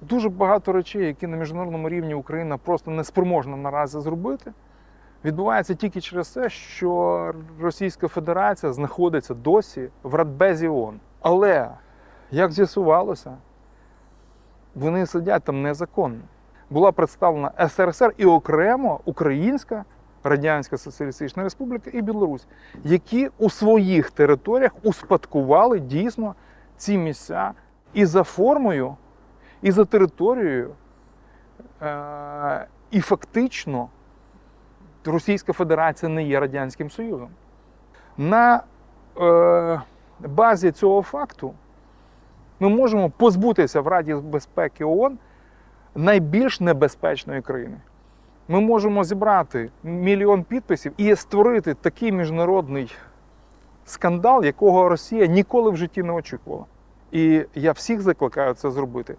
дуже багато речей, які на міжнародному рівні Україна просто не спроможна наразі зробити. Відбувається тільки через те, що Російська Федерація знаходиться досі в Радбезі ООН. Але, як з'ясувалося, вони сидять там незаконно. Була представлена СРСР і окремо Українська Радянська Соціалістична Республіка і Білорусь, які у своїх територіях успадкували дійсно ці місця і за формою, і за територією. Е- і фактично Російська Федерація не є Радянським Союзом. На е- базі цього факту ми можемо позбутися в Раді безпеки ООН найбільш небезпечної країни. Ми можемо зібрати мільйон підписів і створити такий міжнародний скандал, якого Росія ніколи в житті не очікувала. І я всіх закликаю це зробити.